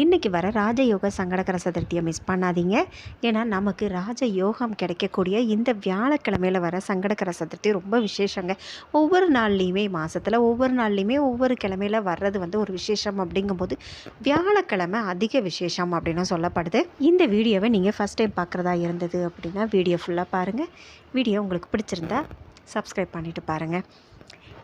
இன்றைக்கி வர ராஜயோக சங்கடகர சதுர்த்தியை மிஸ் பண்ணாதீங்க. ஏன்னா நமக்கு ராஜயோகம் கிடைக்கக்கூடிய இந்த வியாழக்கிழமையில் வர சங்கடகர சதுர்த்தி ரொம்ப விசேஷங்க. ஒவ்வொரு நாள்லேயுமே மாதத்தில் ஒவ்வொரு நாள்லேயுமே ஒவ்வொரு கிழமையில் வர்றது வந்து ஒரு விசேஷம் அப்படிங்கும்போது வியாழக்கிழமை அதிக விசேஷம் அப்படின்னு சொல்லப்படுது. இந்த வீடியோவை நீங்கள் ஃபஸ்ட் டைம் பார்க்குறதா இருந்தது அப்படின்னா வீடியோ ஃபுல்லாக பாருங்கள் வீடியோ உங்களுக்கு பிடிச்சிருந்தா சப்ஸ்கிரைப் பண்ணிவிட்டு பாருங்கள்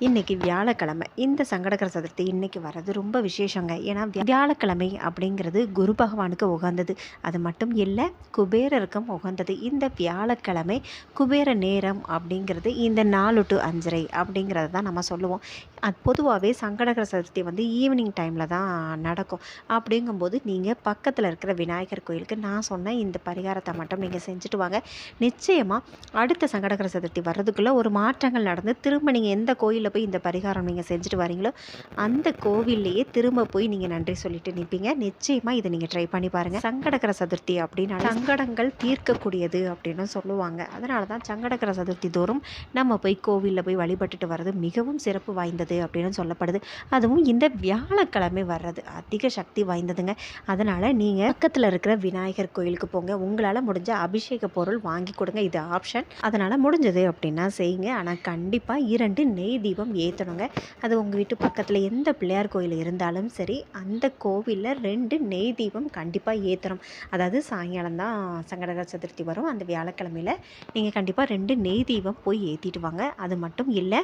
இன்றைக்கி வியாழக்கிழமை. இந்த சங்கடகர சதுர்த்தி இன்றைக்கி வர்றது ரொம்ப விசேஷங்க. ஏன்னா வியாழக்கிழமை அப்படிங்கிறது குரு பகவானுக்கு உகந்தது. அது மட்டும் இல்லை குபேரருக்கும் உகந்தது. இந்த வியாழக்கிழமை குபேர நேரம் அப்படிங்கிறது இந்த நாலு டு அஞ்சரை அப்படிங்கிறத தான் நம்ம சொல்லுவோம். அது பொதுவாகவே சங்கடகர சதுர்த்தி வந்து ஈவினிங் டைமில் தான் நடக்கும். அப்படிங்கும்போது நீங்கள் பக்கத்தில் இருக்கிற விநாயகர் கோயிலுக்கு நான் சொன்ன இந்த பரிகாரத்தை மட்டும் நீங்கள் செஞ்சுட்டு வாங்க. நிச்சயமாக அடுத்த சங்கடகர சதுர்த்தி வர்றதுக்குள்ளே ஒரு மாற்றங்கள் நடந்து திரும்ப நீங்கள் எந்த கோவிலில் போய் இந்த பரிகாரம் நீங்கள் செஞ்சுட்டு வரீங்களோ அந்த கோவில்லையே திரும்ப போய் நீங்கள் நன்றி சொல்லிட்டு நிற்பீங்க நிச்சயமாக இதை நீங்கள் ட்ரை பண்ணி பாருங்கள் சங்கடகர சதுர்த்தி அப்படின்னா சங்கடங்கள் தீர்க்கக்கூடியது அப்படின்னு சொல்லுவாங்க. அதனால தான் சங்கடகர சதுர்த்தி தோறும் நம்ம போய் கோவிலில் போய் வழிபட்டுட்டு வர்றது மிகவும் சிறப்பு வாய்ந்தது அப்படின்னு சொல்லப்படுது. அதுவும் இந்த வியாழக்கிழமை வர்றது அதிக சக்தி வாய்ந்ததுங்க. அதனால் நீங்கள் பக்கத்தில் இருக்கிற விநாயகர் கோயிலுக்கு போங்க. உங்களால் முடிஞ்ச அபிஷேக பொருள் வாங்கி கொடுங்க. இது ஆப்ஷன். அதனால் முடிஞ்சது அப்படின்னா செய்யுங்க. ஆனால் கண்டிப்பாக இரண்டு நெய் தீபம் ஏற்றணுங்க அது உங்கள் வீட்டு பக்கத்தில் எந்த பிள்ளையார் கோயில் இருந்தாலும் சரி அந்த கோவிலில் ரெண்டு நெய் தீபம் கண்டிப்பாக ஏற்றணும் அதாவது சாயங்காலம் தான் சங்கடகர சதுர்த்தி வரும். அந்த வியாழக்கிழமையில் நீங்கள் கண்டிப்பாக ரெண்டு நெய் தீபம் போய் ஏற்றிட்டு வாங்க. அது மட்டும் இல்லை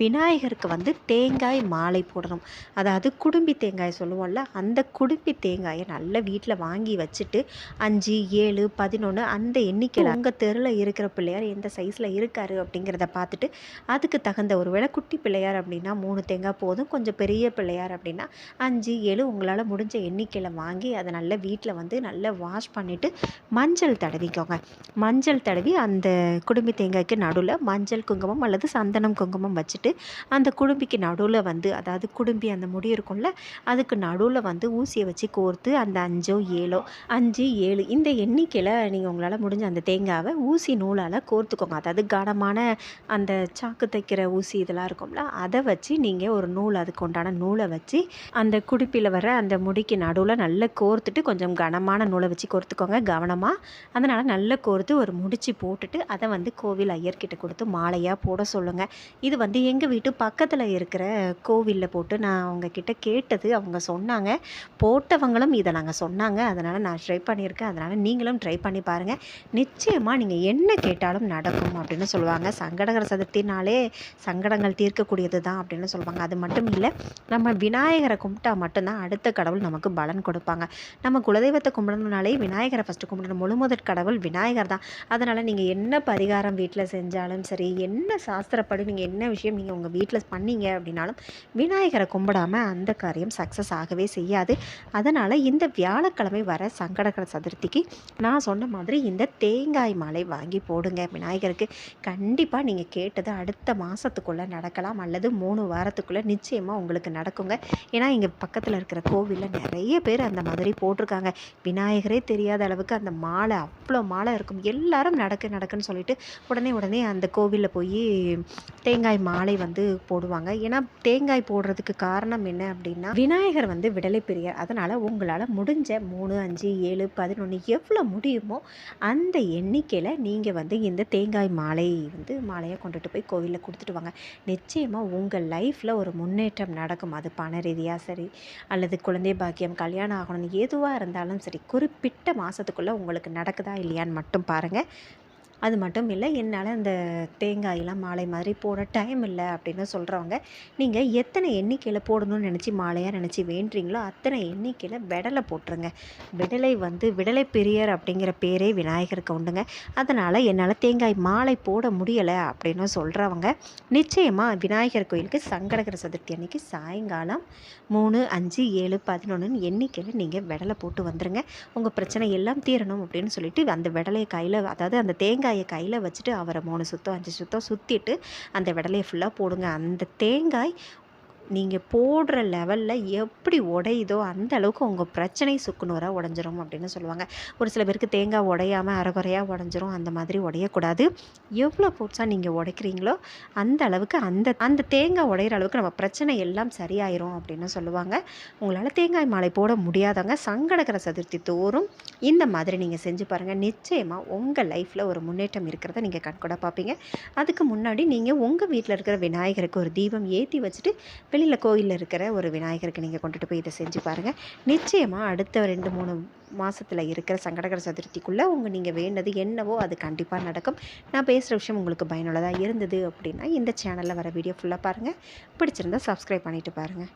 விநாயகருக்கு வந்து தேங்காய் மாலை போடணும். அதாவது குடும்பி தேங்காய் சொல்லுவோம்ல அந்த குடும்பி தேங்காயை நல்லா வீட்டில் வாங்கி வச்சுட்டு அஞ்சு ஏழு பதினொன்று அந்த எண்ணிக்கையில் உங்கள் தெருவில் இருக்கிற பிள்ளையார் எந்த சைஸில் இருக்காரு அப்படிங்கிறத பார்த்துட்டு அதுக்கு தகுந்த ஒரு வேளை குட்டி பிள்ளையார் அப்படின்னா மூணு தேங்காய் போதும் கொஞ்சம் பெரிய பிள்ளையார் அப்படின்னா அஞ்சு ஏழு உங்களால் முடிஞ்ச எண்ணிக்கையில் வாங்கி அதை நல்லா வீட்டில் வந்து நல்லா வாஷ் பண்ணிவிட்டு மஞ்சள் தடவிக்கோங்க. மஞ்சள் தடவி அந்த குடும்பி தேங்காய்க்கு நடுவில் மஞ்சள் குங்குமம் அல்லது சந்தனம் குங்குமம் வச்சுட்டு அந்த குடும்பிக்கு நடுவில் வந்து அதாவது குடும்பி அந்த முடி இருக்கும்ல அதுக்கு நடுவில் வந்து ஊசியை வச்சு கோர்த்து அந்த அஞ்சோ ஏழோ அஞ்சு ஏழு இந்த எண்ணிக்கையில் நீங்கள் உங்களால் முடிஞ்ச அந்த தேங்காவை ஊசி நூலால் கோர்த்துக்கோங்க. அதாவது கனமான அந்த சாக்கு தைக்கிற ஊசி இதெல்லாம் இருக்கும்ல அதை வச்சு நீங்கள் ஒரு நூல் அதுக்கு உண்டான நூலை வச்சு அந்த குடுப்பியில் வர அந்த முடிக்கு நடுவில் நல்லா கோர்த்துட்டு கொஞ்சம் கனமான நூலை வச்சு கோர்த்துக்கோங்க. கவனமாக அதனால் நல்லா கோர்த்து ஒரு முடிச்சு போட்டுட்டு அதை வந்து கோவில் ஐயர்கிட்ட கொடுத்து மாலையாக போட சொல்லுங்கள் இது வந்து எங்கள் எங்கள் வீட்டு பக்கத்தில் இருக்கிற கோவிலில் போட்டு நான் அவங்கக்கிட்ட கேட்டது அவங்க சொன்னாங்க. போட்டவங்களும் இதை நாங்கள் சொன்னாங்க. அதனால் நான் ட்ரை பண்ணியிருக்கேன். அதனால் நீங்களும் ட்ரை பண்ணி பாருங்கள் நிச்சயமாக நீங்கள் என்ன கேட்டாலும் நடக்கும் அப்படின்னு சொல்லுவாங்க. சங்கடகர சதுர்த்தினாலே சங்கடங்கள் தீர்க்கக்கூடியது தான் அப்படின்னு சொல்லுவாங்க. அது மட்டும் இல்லை நம்ம விநாயகரை கும்பிட்டா மட்டும்தான் அடுத்த கடவுள் நமக்கு பலன் கொடுப்பாங்க. நம்ம குலதெய்வத்தை கும்பிடணுனாலே விநாயகரை ஃபஸ்ட்டு கும்பிடணும். முழுமுதற் கடவுள் விநாயகர் தான். அதனால் நீங்கள் என்ன பரிகாரம் வீட்டில் செஞ்சாலும் சரி என்ன சாஸ்திரப்படி நீங்கள் என்ன விஷயம் நீங்கள் உங்கள் வீட்டில் பண்ணீங்க அப்படின்னாலும் விநாயகரை கும்பிடாம அந்த காரியம் சக்ஸஸ் ஆகவே செய்யாது. அதனால் இந்த வியாழக்கிழமை வர சங்கடகர சதுர்த்திக்கு நான் சொன்ன மாதிரி இந்த தேங்காய் மாலை வாங்கி போடுங்க விநாயகருக்கு. கண்டிப்பாக நீங்கள் கேட்டது அடுத்த மாதத்துக்குள்ளே நடக்கலாம் அல்லது மூணு வாரத்துக்குள்ளே நிச்சயமாக உங்களுக்கு நடக்குங்க. ஏன்னா இங்கே பக்கத்தில் இருக்கிற கோவிலில் நிறைய பேர் அந்த மாதிரி போட்டிருக்காங்க. விநாயகரே தெரியாத அளவுக்கு அந்த மாலை அவ்வளோ மாலை இருக்கும். எல்லாரும் நடக்கு நடக்குன்னு சொல்லிட்டு உடனே உடனே அந்த கோவிலில் போய் தேங்காய் மாலை வந்து போடுவாங்க. ஏன்னா தேங்காய் போடுறதுக்கு காரணம் என்ன அப்படின்னா விநாயகர் வந்து விடலை பெரியார். அதனால் உங்களால் முடிஞ்ச மூணு அஞ்சு ஏழு பதினொன்று எவ்வளோ முடியுமோ அந்த எண்ணிக்கையில் நீங்கள் வந்து இந்த தேங்காய் மாலை வந்து மாலையை கொண்டுட்டு போய் கோவிலில் கொடுத்துட்டு வாங்க. நிச்சயமாக உங்கள் லைஃப்பில் ஒரு முன்னேற்றம் நடக்கும். அது பண ரீதியாக சரி அல்லது குழந்தை பாக்கியம் கல்யாணம் ஆகணும்னு எதுவாக இருந்தாலும் சரி குறிப்பிட்ட மாதத்துக்குள்ளே உங்களுக்கு நடக்குதா இல்லையான்னு மட்டும் பாருங்கள் அது மட்டும் இல்லை என்னால் அந்த தேங்காயெல்லாம் மாலை மாதிரி போட டைம் இல்லை அப்படின்னு சொல்கிறவங்க நீங்கள் எத்தனை எண்ணிக்கையில் போடணும்னு நினச்சி மாலையாக நினச்சி வேண்டுறீங்களோ அத்தனை எண்ணிக்கையில் விடலை போட்டுருங்க. விடலை வந்து விடலை பெரியர் அப்படிங்கிற பேரே விநாயகருக்கு உண்டுங்க. அதனால் என்னால் தேங்காய் மாலை போட முடியலை அப்படின்னு சொல்கிறவங்க நிச்சயமாக விநாயகர் கோயிலுக்கு சங்கடகர சதுர்த்தி அன்னைக்கு சாயங்காலம் மூணு அஞ்சு ஏழு பதினொன்றுன்னு எண்ணிக்கையில் நீங்கள் விடலை போட்டு வந்துடுங்க உங்கள் பிரச்சனை எல்லாம் தீரணும் அப்படின்னு சொல்லிட்டு அந்த விடலை கையில் அதாவது அந்த தேங்காய் கையில் வச்சுட்டு அவரை மூணு சுத்தம் அஞ்சு சுத்தம் சுற்றிட்டு அந்த விடலையை ஃபுல்லாக போடுங்க. அந்த தேங்காய் நீங்கள் போடுற லெவலில் எப்படி உடையுதோ அந்த அளவுக்கு உங்கள் பிரச்சனை சுக்குநூறாக உடஞ்சிரும் அப்படின்னு சொல்லுவாங்க. ஒரு சில பேருக்கு தேங்காய் உடையாமல் அரைகுறையாக உடஞ்சிரும். அந்த மாதிரி உடையக்கூடாது. எவ்வளோ போட்ஸாக நீங்கள் உடைக்கிறீங்களோ அந்த அளவுக்கு அந்த அந்த தேங்காய் உடையிற அளவுக்கு நம்ம பிரச்சனை எல்லாம் சரியாயிரும் அப்படின்னு சொல்லுவாங்க. உங்களால் தேங்காய் மாலை போட முடியாதவங்க சங்கடகர சதுர்த்தி தோறும் இந்த மாதிரி நீங்கள் செஞ்சு பாருங்கள் நிச்சயமாக உங்கள் லைஃப்பில் ஒரு முன்னேற்றம் இருக்கிறத நீங்கள் கண்கூட பார்ப்பீங்க. அதுக்கு முன்னாடி நீங்கள் உங்கள் வீட்டில் இருக்கிற விநாயகருக்கு ஒரு தீபம் ஏற்றி வச்சுட்டு வெளியில் கோயிலில் இருக்கிற ஒரு விநாயகருக்கு நீங்கள் கொண்டுட்டு போய் இதை செஞ்சு பாருங்கள் நிச்சயமாக அடுத்த ரெண்டு மூணு மாதத்தில் இருக்கிற சங்கடகர சதுர்த்திக்குள்ளே உங்கள் நீங்கள் வேண்டது என்னவோ அது கண்டிப்பாக நடக்கும். நான் பேசுகிற விஷயம் உங்களுக்கு பயனுள்ளதாக இருந்தது அப்படின்னா இந்த சேனலில் வர வீடியோ ஃபுல்லாக பாருங்கள் பிடிச்சிருந்தா சப்ஸ்கிரைப் பண்ணிவிட்டு பாருங்கள்